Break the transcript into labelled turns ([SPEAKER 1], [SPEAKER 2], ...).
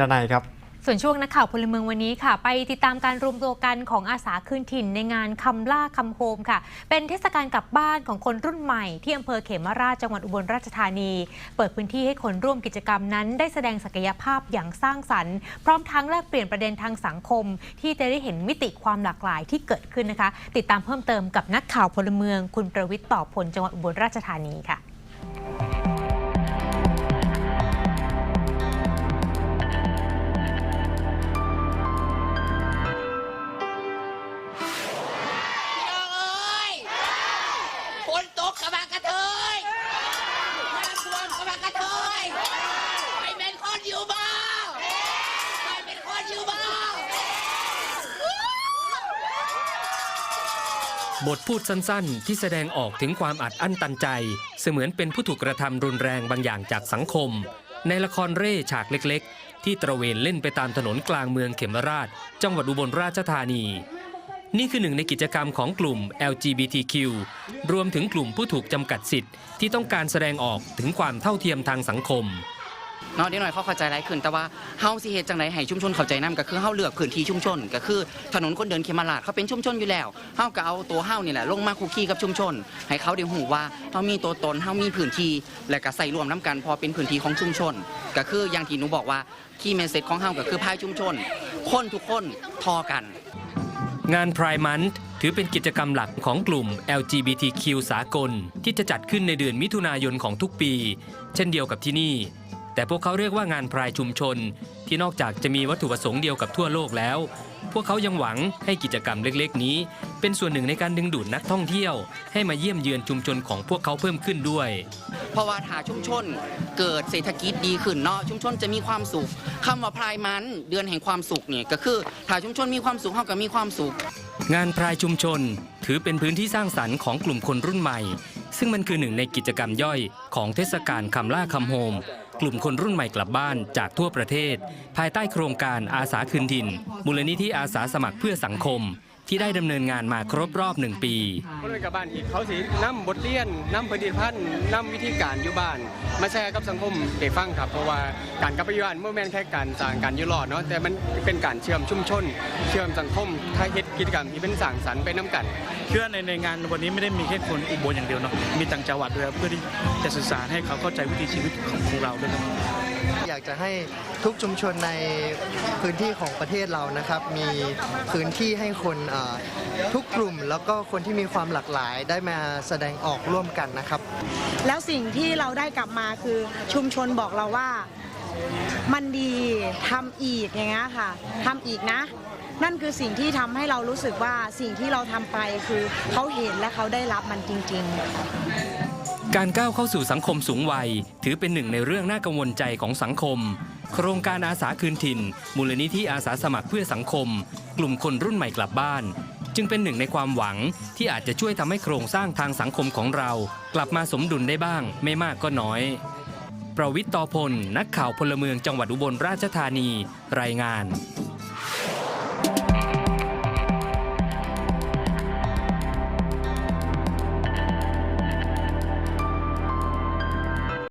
[SPEAKER 1] ดานายครับ
[SPEAKER 2] ส่วนช่วงนักข่าวพลเมืองวันนี้ค่ะ ไปติดตามการรวมตัวกันของอาสาคืนถิ่นในงานคำล่าคำโฮมค่ะ เป็นเทศกาลกลับบ้านของคนรุ่นใหม่ที่อำเภอเขมราชจังหวัดอุบลราชธานี เปิดพื้นที่ให้คนร่วมกิจกรรมนั้น ได้แสดงศักยภาพอย่างสร้างสรรค์ พร้อมทั้งแลกเปลี่ยนประเด็นทางสังคม ที่จะได้เห็นมิติความหลากหลายที่เกิดขึ้นนะคะ ติดตามเพิ่มเติมกับนักข่าวพลเมือง คุณประวิทย์ต่อผลจังหวัดอุบลราชธานีค่ะ
[SPEAKER 3] อยู่บ้านไปเป็นคนอยู่บ้า
[SPEAKER 4] บทพูดสั้นๆ ที่แสดงออกถึงความอัดอั้นตันใจ เสมือนเป็นผู้ถูกกระทำรุนแรงบางอย่างจากสังคม ในละครเร่ฉากเล็กๆ ที่ตระเวนเล่นไปตามถนนกลางเมืองเขมราช จังหวัดอุบลราชธานี นี่คือหนึ่งในกิจกรรมของกลุ่ม LGBTQ รวมถึงกลุ่มผู้ถูกจำกัดสิทธิ์ที่ต้องการแสดงออกถึงความเท่าเทียมทางสังคม
[SPEAKER 5] เนาะเดี๋ยวหน่อยเขาเข้าใจหลายขึ้น แต่ว่าเฮาสิเฮ็ดจังไดให้ชุมชนเข้าใจนํก็คือเฮาเลือกพื้นที่ชุมชน ก็คือถนนคนเดินเขมราชเขาเป็นชุมชนอยู่แล้วเฮาก็เอาตัวเฮานี่แหละลงมาคุกคีกับชุมชน ให้เขาได้หูว่าเฮามีตัวตนเฮามีพื้นที่และก็ใส่รวมน้กันพอเป็นพื้นที่ของชุมชน ก็คืออย่างที่หนูบอกว่าคีย์เมสเซจของเฮาก็คือภายชุมชน คนทุกคนทอกัน
[SPEAKER 4] งาน Pride Month ถือเป็นกิจกรรมหลักของกลุ่ม LGBTQ สากล ที่จะจัดขึ้นในเดือนมิถุนายนของทุกปี เช่นเดียวกับที่นี่ แต่พวกเขาเรียกว่างานพรายชุมชน ที่นอกจากจะมีวัตถุประสงค์เดียวกับทั่วโลกแล้ว พวกเขายังหวังให้กิจกรรมเล็กๆ นี้ เป็นส่วนหนึ่งในการดึงดูดนักท่องเที่ยว ให้มาเยี่ยมเยือนชุมชนของพวกเขาเพิ่มขึ้นด้วย
[SPEAKER 5] เพราะว่าถ้าชุมชนเกิดเศรษฐกิจดีขึ้นเนาะชุมชนจะมีความสุขคำว่าพรายมันเดือนแห่งความสุขเนี่ยก็คือถ้าชุมชนมีความสุขเฮาก็มีความสุข
[SPEAKER 4] งานพรายชุมชน ถือเป็นพื้นที่สร้างสรรค์ของกลุ่มคนรุ่นใหม่ ซึ่งมันคือหนึ่งในกิจกรรมย่อยของเทศกาลคำล่าคำโฮม กลุ่มคนรุ่นใหม่กลับบ้านจากทั่วประเทศ ภายใต้โครงการอาสาคืนถิ่นมูลนิธิอาสาสมัครเพื่อสังคม ที่ได้ดำเนินงานมาครบรอบหนึ่งปี
[SPEAKER 6] คนอื่นกับบ้านอีกเขาสินำบทเรียนนำผลิตภัณฑ์นำวิธีการอยู่บ้าน มาแชร์กับสังคมได้ฟังครับ เพราะว่าการกลับไปอยู่บ้านเมื่อแม่นแค่การสร้างการอยู่รอดเนาะแต่มันเป็นการเชื่อมชุมชน เชื่อมสังคมถ้าเฮ็ดกิจกรรมที่เป็นสร้างสรรค์ไปน้ำกัน
[SPEAKER 7] เชื่อในในงานวันนี้ไม่ได้มีแค่คนอุบลอย่างเดียวเนาะมีต่างจังหวัดด้วยครับเพื่อที่จะสื่อสารให้เขาเข้าใจวิถีชีวิตของของเราด้วยครับ
[SPEAKER 8] อยากจะให้ทุกชุมชนในพื้นที่ของประเทศเรานะครับ มีพื้นที่ให้คนทุกกลุ่ม แล้วก็คนที่มีความหลากหลายได้มาแสดงออกร่วมกันนะครับ
[SPEAKER 9] แล้วสิ่งที่เราได้กลับมาคือชุมชนบอกเราว่ามันดีทำอีกอย่างเงี้ยค่ะทำอีกนะ นั่นคือสิ่งที่ทำให้เรารู้สึกว่าสิ่งที่เราทำไปคือเขาเห็นและเขาได้รับมันจริง ๆ
[SPEAKER 4] การก้าวเข้าสู่สังคมสูงวัย ถือเป็นหนึ่งในเรื่องน่ากังวลใจของสังคม โครงการอาสาคืนถิ่น มูลนิธิอาสาสมัครเพื่อสังคม กลุ่มคนรุ่นใหม่กลับบ้าน จึงเป็นหนึ่งในความหวังที่อาจจะช่วยทำให้โครงสร้างทางสังคมของเรา กลับมาสมดุลได้บ้าง ไม่มากก็น้อย ประวิทย์ต่อพล นักข่าวพลเมืองจังหวัดอุบลราชธานี รายงาน